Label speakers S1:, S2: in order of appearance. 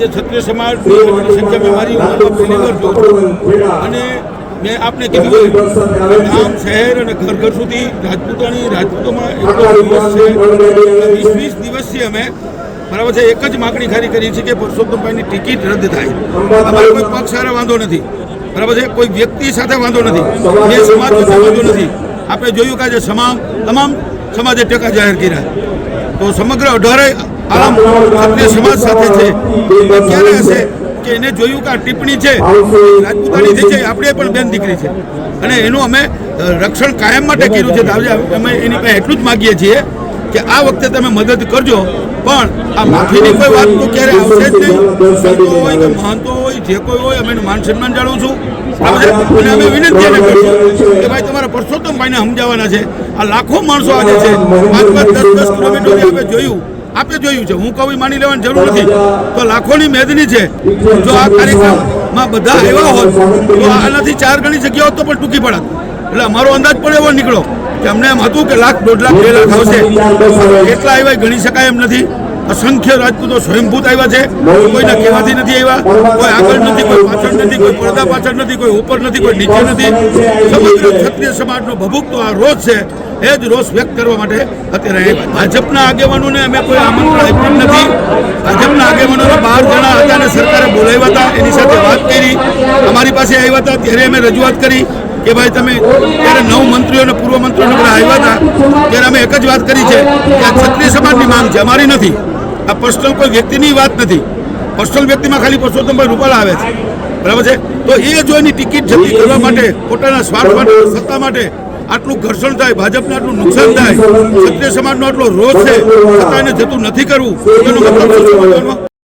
S1: આજે ક્ષત્રિય સમાજની સંખ્યા મેં મારી ઉંમરમાં પહેલી વાર જોઉં છું અને મેં આપને કીધું ગામ શહેર અને ઘર ઘર સુધી રાજપૂતાણી રાજપૂતોમાં એટલો દિવસ છે. વીસ વીસ દિવસથી અમે. બરાબર છે એક જ માગણી ખારી કરી છે કે પરસોત્તમભાઈની ટિકિટ રદ થાય. અમારો કોઈ પક્ષ સાથે વાંધો નથી. બરાબર છે કોઈ વ્યક્તિ સાથે વાંધો નથી. બે સમાજ સાથે વાંધો નથી. આપણે જોયું કે આજે તમામ તમામ સમાજે ટેકા જાહેર કર્યા. તો સમગ્ર અઢારે આરામ ક્ષત્રિય સમાજ સાથે છે. ક્યારે હશે કે એને જોયું કે આ ટિપ્પણી છે? રાજપૂતાની જે છે. આપણે પણ બેન દીકરી છે. અને એનું અમે રક્ષણ કાયમ માટે કર્યું છે. અમે એની પાસે એટલું જ માગીએ છીએ કે આ વખતે તમે મદદ કરજો. પણ આ માફીની કોઈ વાત તો ક્યારે આવશે જ નહીં. સંતો હોય કે મહંતો હોય જે કોઈ હોય અમે એનું માન સન્માન જાણું છું. અને અમે વિનંતી એને કરશું કે ભાઈ તમારા પરસોત્તમભાઈને સમજાવવાના છે. આ લાખો માણસો આજે છે. પાંચ પાંચ દસ દસ કિલોમીટર અમે જોયું આપે જોયું છે. હું કવિ માની લેવાની જરૂર નથી. તો લાખોની મેદની છે. જો આ કાર્યક્રમમાં બધા આવ્યા હોત તો આનાથી ચાર ગણી જગ્યાઓ તો પણ ટૂંકી પડત. એટલે અમારો અંદાજ પણ એવો નીકળો કે અમને એમ હતું કે લાખ દોઢ લાખ બે લાખ આવશે. કેટલા આવ્યા ગણી શકાય એમ નથી. અસંખ્ય રાજપૂતો સ્વયંભૂત આવ્યા છે. કોઈના કહેવાથી નથી આવ્યા. કોઈ આગળ નથી કોઈ પાછળ નથી કોઈ પડદા પાછળ નથી કોઈ ઉપર નથી કોઈ નીચે નથી. સમગ્ર ક્ષત્રિય સમાજનો ભભૂકતો આ રોષ છે. એ જ રોષ વ્યક્ત કરવા માટે અત્યારે. ભાજપના આગેવાનોને અમે કોઈ આમંત્રણ આપ્યું નથી. ભાજપના આગેવાનોને બાર જણા હતા અને સરકારે બોલાવ્યા હતા. એની સાથે વાત કરી. અમારી પાસે આવ્યા હતા. ત્યારે અમે રજૂઆત કરી કે ભાઈ તમે ત્યારે નવ મંત્રીઓ અને પૂર્વ મંત્રીઓને બધા આવ્યા હતા. ત્યારે અમે એક જ વાત કરી છે કે આ ક્ષત્રિય સમાજની માંગ છે અમારી નથી. આ પર્સનલ કોઈ વ્યક્તિની વાત નથી. પર્સનલ વ્યક્તિમાં ખાલી પરસોત્તમભાઈ રૂપાલા આવે છે. બરાબર છે? તો એ જો એની ટિકિટ જતી કરવા માટે પોતાના સ્વાર્થ માટે સત્તા માટે આટલું ઘર્ષણ થાય ભાજપને આટલું નુકસાન થાય ક્ષત્રિય સમાજનો આટલો રોષ છે છતાં એને જતું નથી કરવું. એનો મતલબ શું?